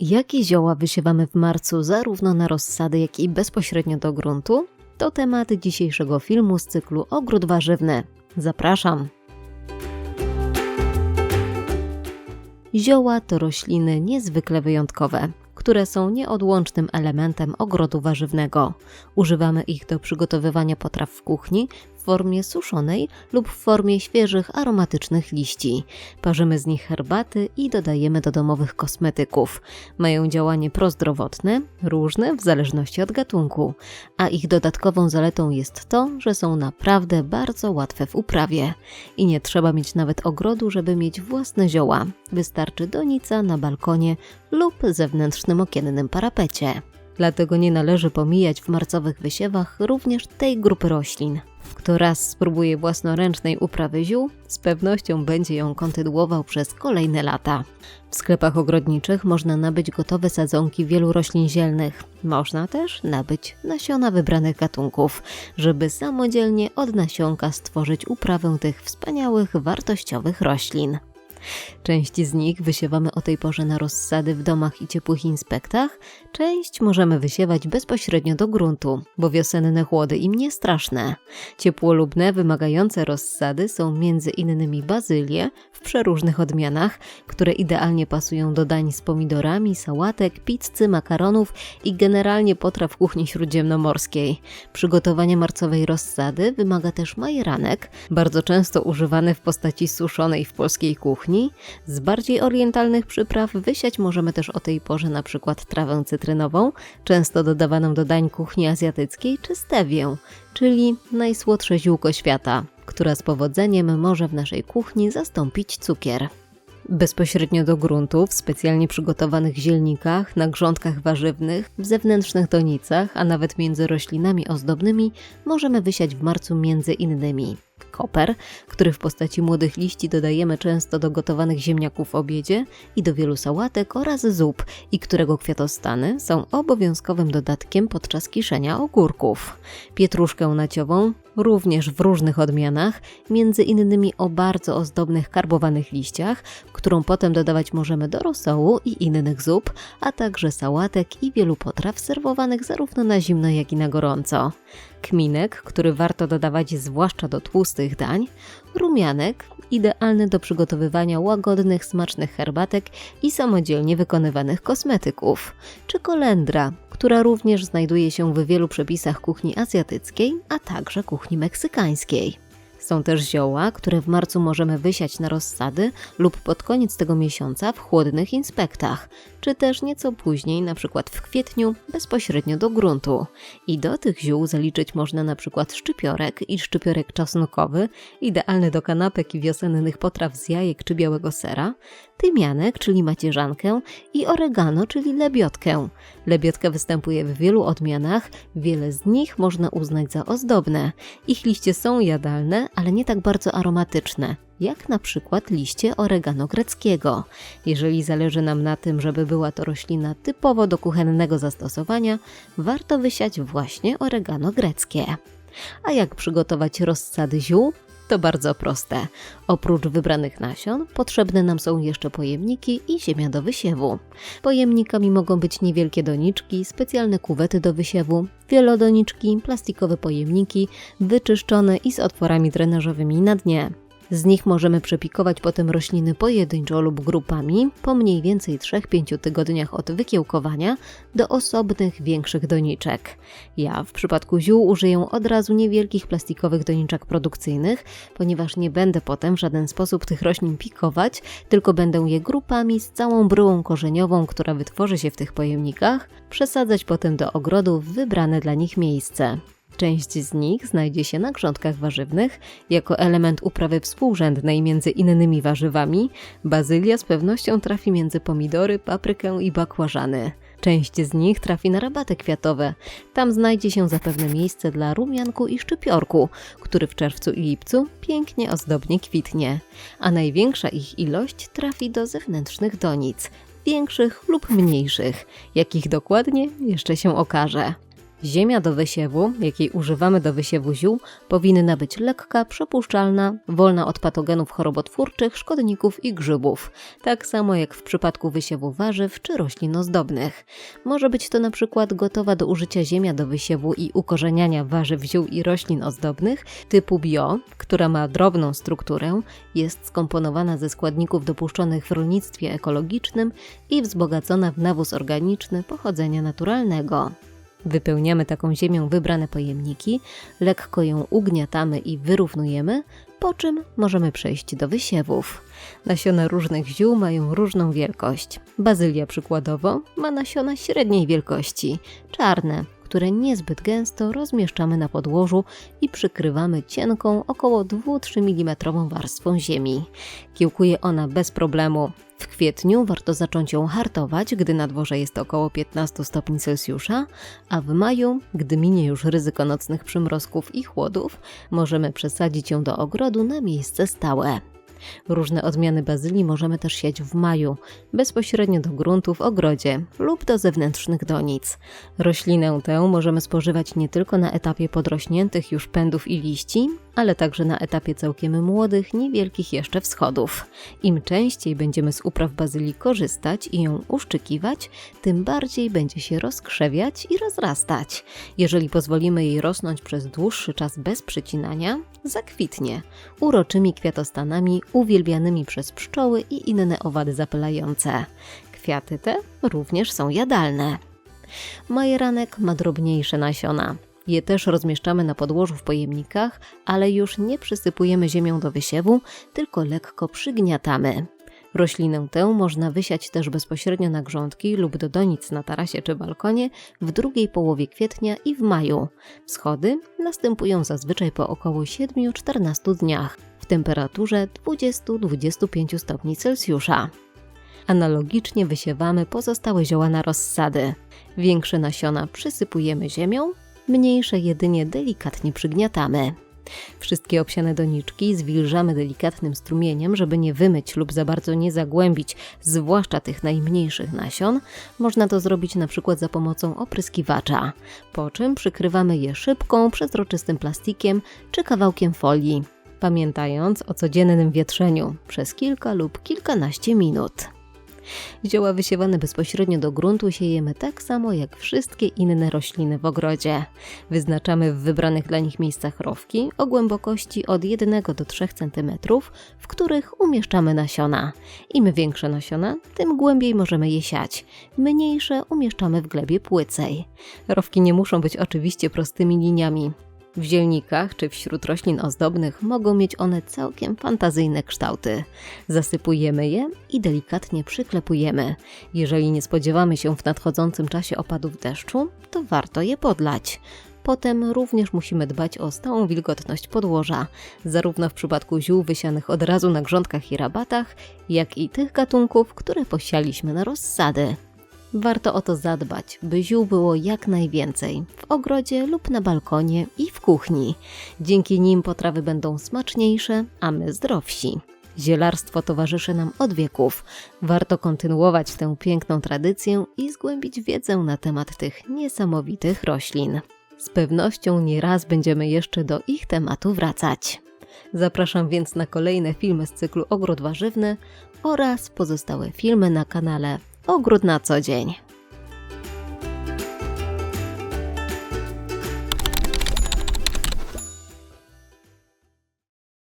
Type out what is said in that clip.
Jakie zioła wysiewamy w marcu zarówno na rozsady, jak i bezpośrednio do gruntu? To tematy dzisiejszego filmu z cyklu Ogród Warzywny. Zapraszam! Zioła to rośliny niezwykle wyjątkowe, które są nieodłącznym elementem ogrodu warzywnego. Używamy ich do przygotowywania potraw w kuchni formie suszonej lub w formie świeżych, aromatycznych liści. Parzymy z nich herbaty i dodajemy do domowych kosmetyków. Mają działanie prozdrowotne, różne w zależności od gatunku, a ich dodatkową zaletą jest to, że są naprawdę bardzo łatwe w uprawie. I nie trzeba mieć nawet ogrodu, żeby mieć własne zioła. Wystarczy donica na balkonie lub zewnętrznym okiennym parapecie. Dlatego nie należy pomijać w marcowych wysiewach również tej grupy roślin. Kto raz spróbuje własnoręcznej uprawy ziół, z pewnością będzie ją kontynuował przez kolejne lata. W sklepach ogrodniczych można nabyć gotowe sadzonki wielu roślin zielnych. Można też nabyć nasiona wybranych gatunków, żeby samodzielnie od nasionka stworzyć uprawę tych wspaniałych, wartościowych roślin. Część z nich wysiewamy o tej porze na rozsady w domach i ciepłych inspektach, część możemy wysiewać bezpośrednio do gruntu, bo wiosenne chłody im nie straszne. Ciepłolubne, wymagające rozsady są między innymi bazylie w przeróżnych odmianach, które idealnie pasują do dań z pomidorami, sałatek, pizzy, makaronów i generalnie potraw kuchni śródziemnomorskiej. Przygotowanie marcowej rozsady wymaga też majeranek, bardzo często używany w postaci suszonej w polskiej kuchni. Z bardziej orientalnych przypraw wysiać możemy też o tej porze na przykład trawę cytrynową, często dodawaną do dań kuchni azjatyckiej, czy stewię, czyli najsłodsze ziółko świata, która z powodzeniem może w naszej kuchni zastąpić cukier. Bezpośrednio do gruntu, w specjalnie przygotowanych zielnikach, na grządkach warzywnych, w zewnętrznych donicach, a nawet między roślinami ozdobnymi możemy wysiać w marcu między innymi koper, który w postaci młodych liści dodajemy często do gotowanych ziemniaków w obiedzie i do wielu sałatek oraz zup i którego kwiatostany są obowiązkowym dodatkiem podczas kiszenia ogórków. Pietruszkę naciową, również w różnych odmianach, między innymi o bardzo ozdobnych karbowanych liściach, którą potem dodawać możemy do rosołu i innych zup, a także sałatek i wielu potraw serwowanych zarówno na zimno, jak i na gorąco. Kminek, który warto dodawać zwłaszcza do tłustych dań, rumianek, idealny do przygotowywania łagodnych, smacznych herbatek i samodzielnie wykonywanych kosmetyków, czy kolendra, która również znajduje się w wielu przepisach kuchni azjatyckiej, a także kuchni meksykańskiej. Są też zioła, które w marcu możemy wysiać na rozsady lub pod koniec tego miesiąca w chłodnych inspektach, czy też nieco później, na przykład w kwietniu, bezpośrednio do gruntu. I do tych ziół zaliczyć można na przykład szczypiorek i szczypiorek czosnkowy, idealny do kanapek i wiosennych potraw z jajek czy białego sera, tymianek, czyli macierzankę i oregano, czyli lebiotkę. Lebiotka występuje w wielu odmianach, wiele z nich można uznać za ozdobne. Ich liście są jadalne, ale nie tak bardzo aromatyczne jak na przykład liście oregano greckiego. Jeżeli zależy nam na tym, żeby była to roślina typowo do kuchennego zastosowania, warto wysiać właśnie oregano greckie. A jak przygotować rozsady ziół? To bardzo proste. Oprócz wybranych nasion, potrzebne nam są jeszcze pojemniki i ziemia do wysiewu. Pojemnikami mogą być niewielkie doniczki, specjalne kuwety do wysiewu, wielodoniczki, plastikowe pojemniki, wyczyszczone i z otworami drenażowymi na dnie. Z nich możemy przepikować potem rośliny pojedynczo lub grupami po mniej więcej 3-5 tygodniach od wykiełkowania do osobnych, większych doniczek. Ja w przypadku ziół użyję od razu niewielkich plastikowych doniczek produkcyjnych, ponieważ nie będę potem w żaden sposób tych roślin pikować, tylko będę je grupami z całą bryłą korzeniową, która wytworzy się w tych pojemnikach, przesadzać potem do ogrodu w wybrane dla nich miejsce. Część z nich znajdzie się na grządkach warzywnych jako element uprawy współrzędnej między innymi warzywami. Bazylia z pewnością trafi między pomidory, paprykę i bakłażany. Część z nich trafi na rabaty kwiatowe. Tam znajdzie się zapewne miejsce dla rumianku i szczypiorku, który w czerwcu i lipcu pięknie ozdobnie kwitnie. A największa ich ilość trafi do zewnętrznych donic, większych lub mniejszych. Jakich dokładnie jeszcze się okaże. Ziemia do wysiewu, jakiej używamy do wysiewu ziół, powinna być lekka, przepuszczalna, wolna od patogenów chorobotwórczych, szkodników i grzybów, tak samo jak w przypadku wysiewu warzyw czy roślin ozdobnych. Może być to na przykład gotowa do użycia ziemia do wysiewu i ukorzeniania warzyw, ziół i roślin ozdobnych typu bio, która ma drobną strukturę, jest skomponowana ze składników dopuszczonych w rolnictwie ekologicznym i wzbogacona w nawóz organiczny pochodzenia naturalnego. Wypełniamy taką ziemią wybrane pojemniki, lekko ją ugniatamy i wyrównujemy, po czym możemy przejść do wysiewów. Nasiona różnych ziół mają różną wielkość. Bazylia przykładowo ma nasiona średniej wielkości, czarne, które niezbyt gęsto rozmieszczamy na podłożu i przykrywamy cienką, około 2-3 mm warstwą ziemi. Kiełkuje ona bez problemu. W kwietniu warto zacząć ją hartować, gdy na dworze jest około 15 stopni Celsjusza, a w maju, gdy minie już ryzyko nocnych przymrozków i chłodów, możemy przesadzić ją do ogrodu na miejsce stałe. Różne odmiany bazylii możemy też siać w maju, bezpośrednio do gruntu w ogrodzie lub do zewnętrznych donic. Roślinę tę możemy spożywać nie tylko na etapie podrośniętych już pędów i liści, ale także na etapie całkiem młodych, niewielkich jeszcze wschodów. Im częściej będziemy z upraw bazylii korzystać i ją uszczykiwać, tym bardziej będzie się rozkrzewiać i rozrastać. Jeżeli pozwolimy jej rosnąć przez dłuższy czas bez przycinania, zakwitnie uroczymi kwiatostanami uwielbianymi przez pszczoły i inne owady zapylające. Kwiaty te również są jadalne. Majeranek ma drobniejsze nasiona. Je też rozmieszczamy na podłożu w pojemnikach, ale już nie przysypujemy ziemią do wysiewu, tylko lekko przygniatamy. Roślinę tę można wysiać też bezpośrednio na grządki lub do donic na tarasie czy balkonie w drugiej połowie kwietnia i w maju. Wschody następują zazwyczaj po około 7-14 dniach w temperaturze 20-25 stopni Celsjusza. Analogicznie wysiewamy pozostałe zioła na rozsady. Większe nasiona przysypujemy ziemią, mniejsze jedynie delikatnie przygniatamy. Wszystkie obsiane doniczki zwilżamy delikatnym strumieniem, żeby nie wymyć lub za bardzo nie zagłębić, zwłaszcza tych najmniejszych nasion. Można to zrobić na przykład za pomocą opryskiwacza, po czym przykrywamy je szybką, przezroczystym plastikiem czy kawałkiem folii, pamiętając o codziennym wietrzeniu przez kilka lub kilkanaście minut. Zioła wysiewane bezpośrednio do gruntu siejemy tak samo jak wszystkie inne rośliny w ogrodzie. Wyznaczamy w wybranych dla nich miejscach rowki o głębokości od 1 do 3 cm, w których umieszczamy nasiona. Im większe nasiona, tym głębiej możemy je siać. Mniejsze umieszczamy w glebie płycej. Rowki nie muszą być oczywiście prostymi liniami. W zielnikach czy wśród roślin ozdobnych mogą mieć one całkiem fantazyjne kształty. Zasypujemy je i delikatnie przyklepujemy. Jeżeli nie spodziewamy się w nadchodzącym czasie opadów deszczu, to warto je podlać. Potem również musimy dbać o stałą wilgotność podłoża, zarówno w przypadku ziół wysianych od razu na grządkach i rabatach, jak i tych gatunków, które posialiśmy na rozsady. Warto o to zadbać, by ziół było jak najwięcej w ogrodzie lub na balkonie i w kuchni. Dzięki nim potrawy będą smaczniejsze, a my zdrowsi. Zielarstwo towarzyszy nam od wieków. Warto kontynuować tę piękną tradycję i zgłębić wiedzę na temat tych niesamowitych roślin. Z pewnością nie raz będziemy jeszcze do ich tematu wracać. Zapraszam więc na kolejne filmy z cyklu Ogród Warzywny oraz pozostałe filmy na kanale Ogród na co dzień.